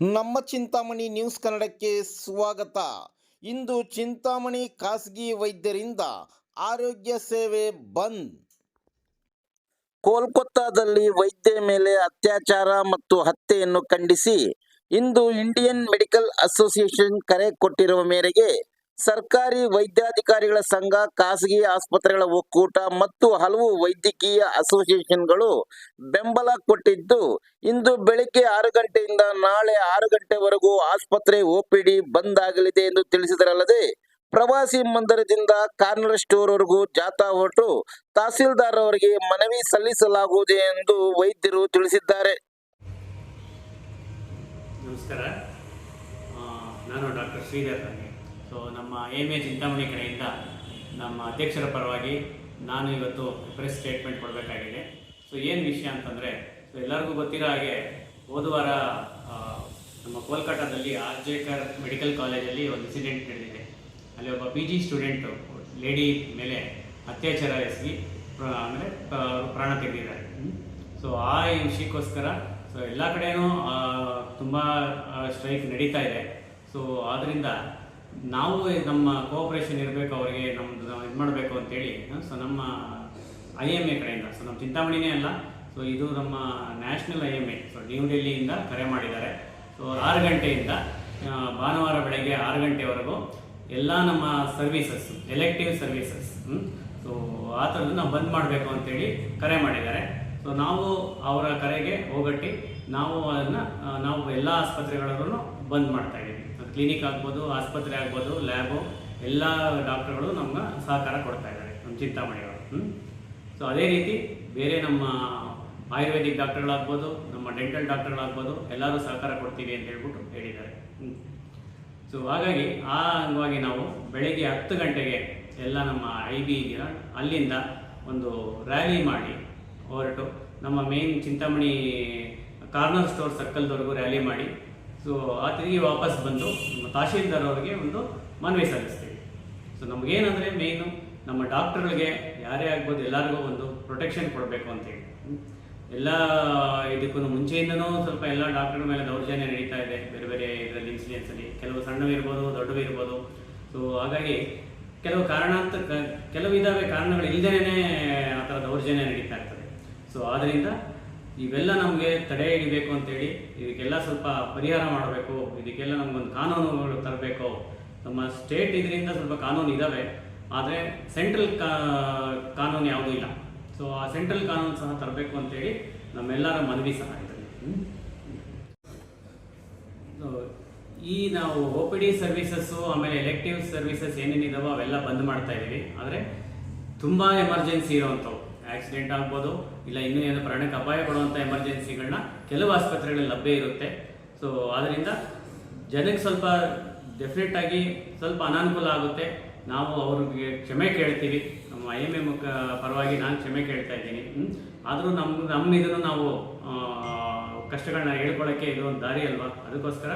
ನಮ್ಮ ಚಿಂತಾಮಣಿ ನ್ಯೂಸ್ ಕನ್ನಡಕ್ಕೆ ಸ್ವಾಗತ. ಇಂದು ಚಿಂತಾಮಣಿ ಖಾಸಗಿ ವೈದ್ಯರಿಂದ ಆರೋಗ್ಯ ಸೇವೆ ಬಂದ್. ಕೋಲ್ಕತ್ತಾದಲ್ಲಿ ವೈದ್ಯ ಮೇಲೆ ಅತ್ಯಾಚಾರ ಮತ್ತು ಹತ್ಯೆಯನ್ನು ಖಂಡಿಸಿ ಇಂದು ಇಂಡಿಯನ್ ಮೆಡಿಕಲ್ ಅಸೋಸಿಯೇಷನ್ ಕರೆ ಕೊಟ್ಟಿರುವ ಮೇರೆಗೆ ಸರ್ಕಾರಿ ವೈದ್ಯಾಧಿಕಾರಿಗಳ ಸಂಘ, ಖಾಸಗಿ ಆಸ್ಪತ್ರೆಗಳ ಒಕ್ಕೂಟ ಮತ್ತು ಹಲವು ವೈದ್ಯಕೀಯ ಅಸೋಸಿಯೇಷನ್ಗಳು ಬೆಂಬಲ ಕೊಟ್ಟಿದ್ದು, ಇಂದು ಬೆಳಿಗ್ಗೆ ಆರು ಗಂಟೆಯಿಂದ ನಾಳೆ ಆರು ಗಂಟೆವರೆಗೂ ಆಸ್ಪತ್ರೆ ಒಪಿಡಿ ಬಂದ್ ಆಗಲಿದೆ ಎಂದು ತಿಳಿಸಿದರಲ್ಲದೆ, ಪ್ರವಾಸಿ ಮಂದಿರದಿಂದ ಕಾರ್ನರ್ ಸ್ಟೋರ್ ವರೆಗೂ ಜಾಥಾ ಹೊರಟು ತಹಸೀಲ್ದಾರ್ ಅವರಿಗೆ ಮನವಿ ಸಲ್ಲಿಸಲಾಗುವುದು ಎಂದು ವೈದ್ಯರು ತಿಳಿಸಿದ್ದಾರೆ. ನಮಸ್ಕಾರ. ನಾನು ಡಾಕ್ಟರ್ ಶ್ರೀಧರ್ ಸೊ ನಮ್ಮ ಎಂ ಎ ಚಿಂತಾಮಣಿ ಕಡೆಯಿಂದ ನಮ್ಮ ಅಧ್ಯಕ್ಷರ ಪರವಾಗಿ ನಾನು ಇವತ್ತು ಪ್ರೆಸ್ ಸ್ಟೇಟ್ಮೆಂಟ್ ಕೊಡಬೇಕಾಗಿದೆ. ಸೊ ಏನು ವಿಷಯ ಅಂತಂದರೆ ಸೊ ಎಲ್ಲರಿಗೂ ಗೊತ್ತಿರೋ ಹಾಗೆ ಹೋದ ವಾರ ನಮ್ಮ ಕೋಲ್ಕತ್ತಾದಲ್ಲಿ ಆರ್ ಜೇಕರ್ ಮೆಡಿಕಲ್ ಕಾಲೇಜಲ್ಲಿ ಒಂದು ಇನ್ಸಿಡೆಂಟ್ ನಡೆದಿದೆ. ಅಲ್ಲಿ ಒಬ್ಬ ಪಿ ಜಿ ಸ್ಟೂಡೆಂಟು ಲೇಡಿ ಮೇಲೆ ಅತ್ಯಾಚಾರ ಎಸಗಿ ಆಮೇಲೆ ಪ್ರಾಣ ತೆಗೆದಿದ್ದಾರೆ. ಸೊ ಆ ವಿಷಯಕ್ಕೋಸ್ಕರ ಸೊ ಎಲ್ಲ ಕಡೆಯೂ ತುಂಬ ಸ್ಟ್ರೈಕ್ ನಡೀತಾ ಇದೆ. ಸೊ ಆದ್ದರಿಂದ ನಾವು ನಮ್ಮ ಕೋಆಪರೇಷನ್ ಇರಬೇಕು, ಅವರಿಗೆ ನಮ್ಮದು ನಾವು ಇದು ಮಾಡಬೇಕು ಅಂತೇಳಿ ಸೊ ನಮ್ಮ ಐ ಎಂ ಎ ಕಡೆಯಿಂದ ಸೊ ನಮ್ಮ ಚಿಂತಾಮಣಿನೇ ಅಲ್ಲ ಸೊ ಇದು ನಮ್ಮ national I M A so new ಡೆಲ್ಲಿಯಿಂದ ಕರೆ ಮಾಡಿದ್ದಾರೆ. ಸೊ ಆರು ಗಂಟೆಯಿಂದ ಭಾನುವಾರ ಬೆಳಗ್ಗೆ ಆರು ಗಂಟೆವರೆಗೂ ಎಲ್ಲ ನಮ್ಮ ಸರ್ವಿಸಸ್ ಎಲೆಕ್ಟಿವ್ ಸರ್ವೀಸಸ್ ಸೊ ಆ ಥರದ್ದು ನಾವು ಬಂದ್ ಮಾಡಬೇಕು ಅಂತೇಳಿ ಕರೆ ಮಾಡಿದ್ದಾರೆ. ಸೊ ನಾವು ಅವರ ಕರೆಗೆ ಹೋಗಟ್ಟಿ ನಾವು ಅದನ್ನು ನಾವು ಎಲ್ಲ ಆಸ್ಪತ್ರೆಗಳಲ್ಲೂ ಬಂದ್ ಮಾಡ್ತಾ ಇದ್ದೀವಿ. ಕ್ಲಿನಿಕ್ ಆಗ್ಬೋದು, ಆಸ್ಪತ್ರೆ ಆಗ್ಬೋದು, ಲ್ಯಾಬು, ಎಲ್ಲ ಡಾಕ್ಟರ್ಗಳು ನಮ್ಗೆ ಸಹಕಾರ ಕೊಡ್ತಾ ಇದ್ದಾರೆ, ನಮ್ಮ ಚಿಂತಾಮಣಿಯವರು. ಹ್ಞೂ ಸೊ ಅದೇ ರೀತಿ ಬೇರೆ ನಮ್ಮ ಆಯುರ್ವೇದಿಕ್ ಡಾಕ್ಟರ್ಗಳಾಗ್ಬೋದು, ನಮ್ಮ ಡೆಂಟಲ್ ಡಾಕ್ಟರ್ಗಳಾಗ್ಬೋದು, ಎಲ್ಲರೂ ಸಹಕಾರ ಕೊಡ್ತೀವಿ ಅಂತ ಹೇಳ್ಬಿಟ್ಟು ಹೇಳಿದ್ದಾರೆ. ಹ್ಞೂ ಸೊ ಹಾಗಾಗಿ ಆ ಅಂಗವಾಗಿ ನಾವು ಬೆಳಗ್ಗೆ ಹತ್ತು ಗಂಟೆಗೆ ಎಲ್ಲ ನಮ್ಮ ಐ ಬಿ ಅಲ್ಲಿಂದ ಒಂದು ರ್ಯಾಲಿ ಮಾಡಿ ಹೊರಟು ನಮ್ಮ ಮೇನ್ ಚಿಂತಾಮಣಿ, ಕಾರ್ನರ್ ಸ್ಟೋರ್ ಸರ್ಕಲ್ದವರೆಗೂ ರ್ಯಾಲಿ ಮಾಡಿ ಸೊ ಆ ತಿರುಗಿ ವಾಪಸ್ ಬಂದು ನಮ್ಮ ತಹಶೀಲ್ದಾರ್ ಅವರಿಗೆ ಒಂದು ಮನವಿ ಸಲ್ಲಿಸ್ತೀವಿ. ಸೊ ನಮಗೇನಂದರೆ ಮೇಯ್ನು ನಮ್ಮ ಡಾಕ್ಟರ್ಗಳಿಗೆ ಯಾರೇ ಆಗ್ಬೋದು ಎಲ್ಲರಿಗೂ ಒಂದು ಪ್ರೊಟೆಕ್ಷನ್ ಕೊಡಬೇಕು ಅಂತೇಳಿ. ಎಲ್ಲ ಇದಕ್ಕೂ ಮುಂಚೆಯಿಂದನೂ ಸ್ವಲ್ಪ ಎಲ್ಲ ಡಾಕ್ಟರ್ ಮೇಲೆ ದೌರ್ಜನ್ಯ ನಡೀತಾ ಇದೆ. ಬೇರೆ ಬೇರೆ ಇದರಲ್ಲಿ ಇನ್ಸಿಡೆನ್ಸಲ್ಲಿ ಕೆಲವು ಸಣ್ಣವು ಇರ್ಬೋದು, ದೊಡ್ಡವು ಇರ್ಬೋದು. ಸೊ ಹಾಗಾಗಿ ಕೆಲವು ಕಾರಣಾಂತ ಕೆಲವು ಇದಾವೆ ಕಾರಣಗಳು ಇಲ್ಲದೇನೆ ಆ ಥರ ದೌರ್ಜನ್ಯ ನಡೀತಾ ಇರ್ತದೆ. ಸೊ ಆದ್ದರಿಂದ ಇವೆಲ್ಲ ನಮಗೆ ತಡೆ ಹಿಡಿಬೇಕು ಅಂತೇಳಿ, ಇದಕ್ಕೆಲ್ಲ ಸ್ವಲ್ಪ ಪರಿಹಾರ ಮಾಡಬೇಕು, ಇದಕ್ಕೆಲ್ಲ ನಮಗೊಂದು ಕಾನೂನುಗಳು ತರಬೇಕು. ನಮ್ಮ ಸ್ಟೇಟ್ ಇದರಿಂದ ಸ್ವಲ್ಪ ಕಾನೂನು ಇದ್ದಾವೆ ಆದರೆ ಸೆಂಟ್ರಲ್ ಕಾನೂನು ಯಾವುದೂ ಇಲ್ಲ. ಸೊ ಆ ಸೆಂಟ್ರಲ್ ಕಾನೂನು ಸಹ ತರಬೇಕು ಅಂತೇಳಿ ನಮ್ಮೆಲ್ಲರ ಮನವಿ ಸಹ ಇದೆ ಹ್ಮ್? ಈ ನಾವು ಒ ಪಿ ಡಿ ಸರ್ವಿಸಸ್ಸು ಆಮೇಲೆ ಎಲೆಕ್ಟಿವ್ ಸರ್ವಿಸಸ್ ಏನೇನಿದಾವೋ ಅವೆಲ್ಲ ಬಂದ್ ಮಾಡ್ತಾ ಇದ್ದೀವಿ. ಆದರೆ ತುಂಬ ಎಮರ್ಜೆನ್ಸಿ ಇರೋವಂಥವು ಆಕ್ಸಿಡೆಂಟ್ ಆಗ್ಬೋದು, ಇಲ್ಲ ಇನ್ನೂ ಏನೋ ಪ್ರಾಣಕ್ಕೆ ಅಪಾಯ ಕೊಡುವಂಥ ಎಮರ್ಜೆನ್ಸಿಗಳನ್ನ ಕೆಲವು ಆಸ್ಪತ್ರೆಗಳಲ್ಲಿ ಲಭ್ಯ ಇರುತ್ತೆ. ಸೊ ಆದ್ದರಿಂದ ಜನಕ್ಕೆ ಸ್ವಲ್ಪ ಡೆಫಿನೆಟ್ ಆಗಿ ಸ್ವಲ್ಪ ಅನಾನುಕೂಲ ಆಗುತ್ತೆ. ನಾವು ಅವ್ರಿಗೆ ಕ್ಷಮೆ ಕೇಳ್ತೀವಿ. ನಮ್ಮ ಐ ಎಂ ಎಂ ಪರವಾಗಿ ನಾನು ಕ್ಷಮೆ ಕೇಳ್ತಾ ಇದ್ದೀನಿ. ಆದರೂ ನಮ್ಮ ನಮ್ಮ ಇದನ್ನು ನಾವು ಕಷ್ಟಗಳನ್ನ ಹೇಳ್ಕೊಳ್ಳೋಕ್ಕೆ ಇದು ಒಂದು ದಾರಿ ಅಲ್ವಾ? ಅದಕ್ಕೋಸ್ಕರ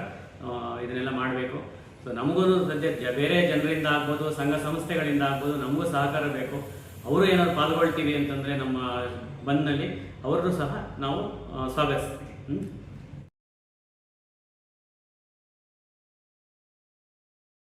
ಇದನ್ನೆಲ್ಲ ಮಾಡಬೇಕು. ಸೊ ನಮಗೂ ಸದ್ಯ ಬೇರೆ ಜನರಿಂದ ಆಗ್ಬೋದು, ಸಂಘ ಸಂಸ್ಥೆಗಳಿಂದ ಆಗ್ಬೋದು, ನಮಗೂ ಸಹಕಾರ ಬೇಕು. ಅವರು ಏನಾದ್ರು ಪಾಲ್ಗೊಳ್ತೀವಿ ಅಂತಂದರೆ ನಮ್ಮ ಬಂದ್ನಲ್ಲಿ ಅವ್ರನ್ನೂ ಸಹ ನಾವು ಸ್ವಾಗತಿಸ್ತೀವಿ?